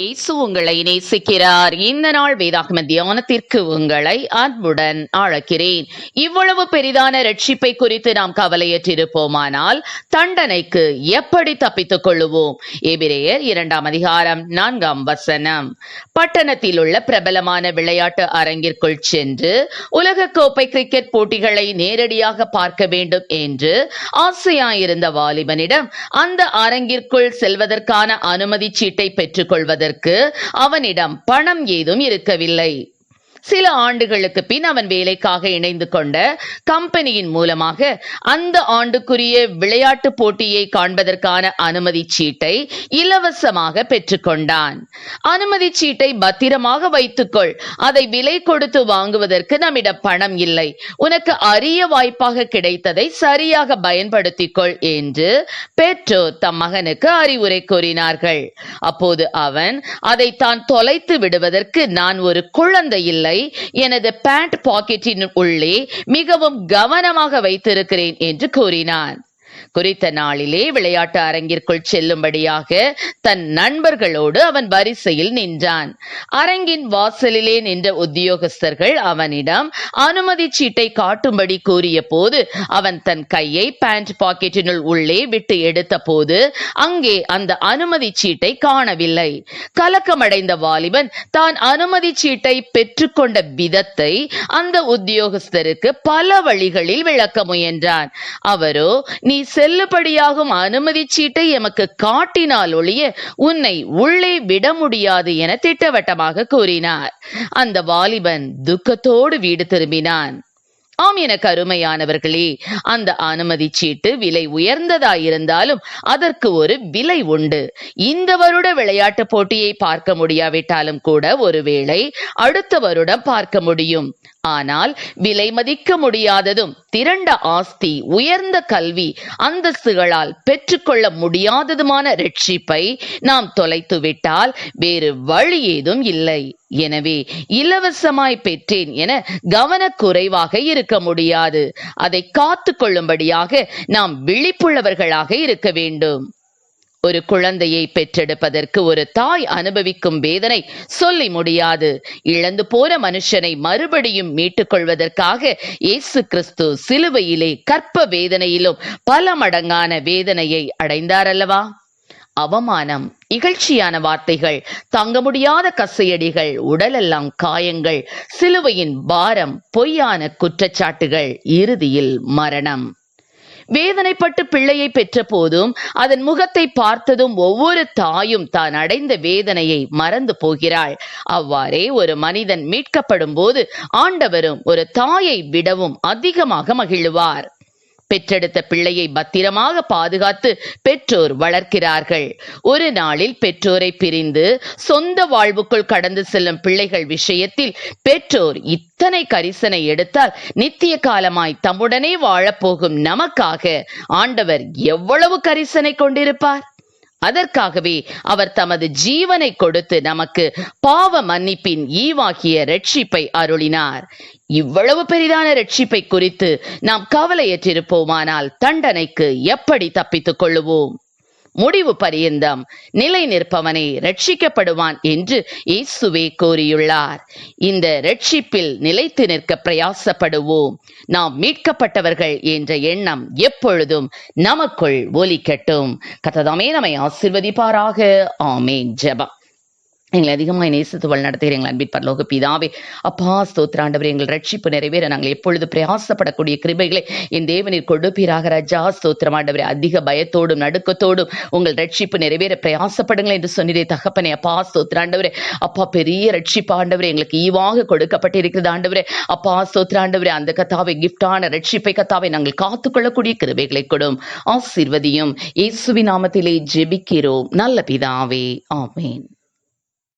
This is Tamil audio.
இயேசு உங்களை நேசிக்கிறார். இந்த நாள் வேதாகம தியானத்திற்கு உங்களை அன்புடன் அழைக்கிறேன். இவ்வளவு பெரிதான ரட்சிப்பை குறித்து நாம் கவலையற்றிருப்போமானால் தண்டனைக்கு எப்படி தப்பித்துக் கொள்ளுவோம்? எபிரேயர் இரண்டாம் அதிகாரம் நான்காம் வசனம். பட்டணத்தில் உள்ள பிரபலமான விளையாட்டு அரங்கிற்குள் சென்று உலக கோப்பை கிரிக்கெட் போட்டிகளை நேரடியாக பார்க்க வேண்டும் என்று ஆசையாயிருந்த வாலிபனிடம் அந்த அரங்கிற்குள் செல்வதற்கான அனுமதி சீட்டை பெற்றுக்கொள்வதற்கு அவனிடம் பணம் ஏதும் இருக்கவில்லை. சில ஆண்டுகளுக்கு பின் அவன் வேலைக்காக இணைந்து கொண்ட கம்பெனியின் மூலமாக அந்த ஆண்டுக்குரிய விளையாட்டு போட்டியை காண்பதற்கான அனுமதி சீட்டை இலவசமாக பெற்றுக்கொண்டான் அனுமதி சீட்டை பத்திரமாக வைத்துக்கொள். அதை விலை கொடுத்து வாங்குவதற்கு நம்மிடம் பணம் இல்லை. உனக்கு அரிய வாய்ப்பாக கிடைத்ததை சரியாக பயன்படுத்திக் கொள் என்று பெற்றோர் தம் மகனுக்கு அறிவுரை கூறினார்கள். அப்போது அவன் அதை தான் தொலைத்து விடுவதற்கு நான் ஒரு குழந்தை இல்லை. எனது பேண்ட் பாக்கெட்டின் உள்ளே மிகவும் கவனமாக வைத்திருக்கிறேன் என்று கூறினான். குறித்த நாளிலே விளையாட்டு அரங்கிற்குள் செல்லும்படியாக தன் நண்பர்களோடு அவன் வரிசையில் நின்றான். அரங்கின் வாசலிலே நின்ற உத்தியோகஸ்தர்கள் அவனிடம் அனுமதி சீட்டை காட்டும்படி கூறிய போது அவன் தன் கையை பேண்ட் பாக்கெட்டினுள் உள்ளே விட்டு எடுத்த போது அங்கே அந்த அனுமதி சீட்டை காணவில்லை. கலக்கமடைந்த வாலிபன் தான் அனுமதி சீட்டை பெற்றுக்கொண்ட விதத்தை அந்த உத்தியோகஸ்தருக்கு பல வழிகளில் விளக்க முயன்றான். அவரோ நீ செல்லுபடியாகும் அனுமதி சீட்டை எமக்கு காட்டினால் ஒழிய உன்னை உள்ளே விட முடியாது என திட்டவட்டமாக கூறினார். அந்த வாலிபன் துக்கத்தோடு வீடு திரும்பினான். ஆம் என கருமையானவர்களே அந்த அனுமதி சீட்டு விலை உயர்ந்ததாயிருந்தாலும் அதற்கு ஒரு விலை உண்டு. இந்த வருட விளையாட்டு போட்டியை பார்க்க முடியாவிட்டாலும் கூட ஒருவேளை அடுத்த வருடம் பார்க்க முடியும். ஆனால் விலை மதிக்க முடியாததும் திரண்ட ஆஸ்தி உயர்ந்த கல்வி அந்தஸ்துகளால் பெற்றுக்கொள்ள முடியாததுமான ரட்சிப்பை நாம் தொலைத்து விட்டால் வேறு வழி ஏதும் இல்லை. எனவே இலவசமாய் பெற்றேன் என கவனக்குறைவாக இருக்க முடியாது. அதை காத்து கொள்ளும்படியாக நாம் விழிப்புள்ளவர்களாக இருக்க வேண்டும். ஒரு குழந்தையை பெற்றெடுப்பதற்கு ஒரு தாய் அனுபவிக்கும் வேதனை சொல்லி முடியாது. இழந்து போன மனுஷனை மறுபடியும் மீட்டுக் கொள்வதற்காக இயேசு கிறிஸ்து சிலுவையிலே கற்ப வேதனையிலும் பல மடங்கான வேதனையை அடைந்தார் அல்லவா? அவமானம் இகழ்ச்சியான வார்த்தைகள் தாங்க முடியாத கசையடிகள் உடலெல்லாம் காயங்கள் சிலுவையின் பாரம் பொய்யான குற்றச்சாட்டுகள் இறுதியில் மரணம். வேதனைப்பட்டு பிள்ளையை பெற்ற போதும் அதன் முகத்தை பார்த்ததும் ஒவ்வொரு தாயும் தான் அடைந்த வேதனையை மறந்து போகிறாள். அவ்வாறே ஒரு மனிதன் மீட்கப்படும் போது ஆண்டவரும் ஒரு தாயை விடவும் அதிகமாக மகிழ்வார். பெற்றெடுத்த பிள்ளையை பத்திரமாக பாதுகாத்து பெற்றோர் வளர்க்கிறார்கள். ஒரு நாளில் பெற்றோரை பிரிந்து சொந்த வாழ்வுக்குள் கடந்து செல்லும் பிள்ளைகள் விஷயத்தில் பெற்றோர் இத்தனை கரிசனை எடுத்தால் நித்திய காலமாய் தம்முடனே வாழப்போகும் நமக்காக ஆண்டவர் எவ்வளவு கரிசனை கொண்டிருப்பார்? அதற்காகவே அவர் தமது ஜீவனை கொடுத்து நமக்கு பாவ மன்னிப்பின் ஈவாகிய ரட்சிப்பை அருளினார். இவ்வளவு பெரிதான ரட்சிப்பை குறித்து நாம் கவலையற்றிருப்போமானால் தண்டனைக்கு எப்படி தப்பித்துக் கொள்ளுவோம்? முடிவு பரியந்தம் நிலை நிற்பவனை ரட்சிக்கப்படுவான் என்று இயேசுவே கூறியுள்ளார். இந்த ரட்சிப்பில் நிலைத்து நிற்க பிரயாசப்படுவோம். நாம் மீட்கப்பட்டவர்கள் என்ற எண்ணம் எப்பொழுதும் நமக்குள் ஒலிக்கட்டும். கத்ததாமே நம்மை ஆசிர்வதிப்பாராக. ஆமேன். ஜபம். எங்களை அதிகமாக நேசித்து வழிநடத்துகிற எங்கள் அன்பின் பரலோக பிதாவே. அப்பா ஸ்தோத்ராண்டவர் எங்கள் ரட்சிப்பு நிறைவேற நாங்கள் எப்பொழுது பிரயாசப்படக்கூடிய கிருபைகளை என் தேவனில் கொடுப்பீராக ராஜா. ஸ்தோத்திரமாண்டவரே அதிக பயத்தோடும் நடுக்கத்தோடும் உங்கள் ரட்சிப்பு நிறைவேற பிரயாசப்படுங்கள் என்று சொன்னதே தகப்பனே. அப்பா ஸ்தோத்ராண்டவரே அப்பா பெரிய ரட்சிப்பு ஆண்டவரே எங்களுக்கு ஈவாக கொடுக்கப்பட்டிருக்கிறது ஆண்டவரே. அப்பா ஸ்தோத்ராண்டவரே அந்த கத்தாவை கிஃப்டான ரட்சிப்பை கத்தாவை நாங்கள் காத்துக்கொள்ளக்கூடிய கிருபைகளை கொடும். ஆசீர்வதியும். இயேசுவி நாமத்திலே ஜெபிக்கிறோம். நல்ல பிதாவே. ஆமேன்.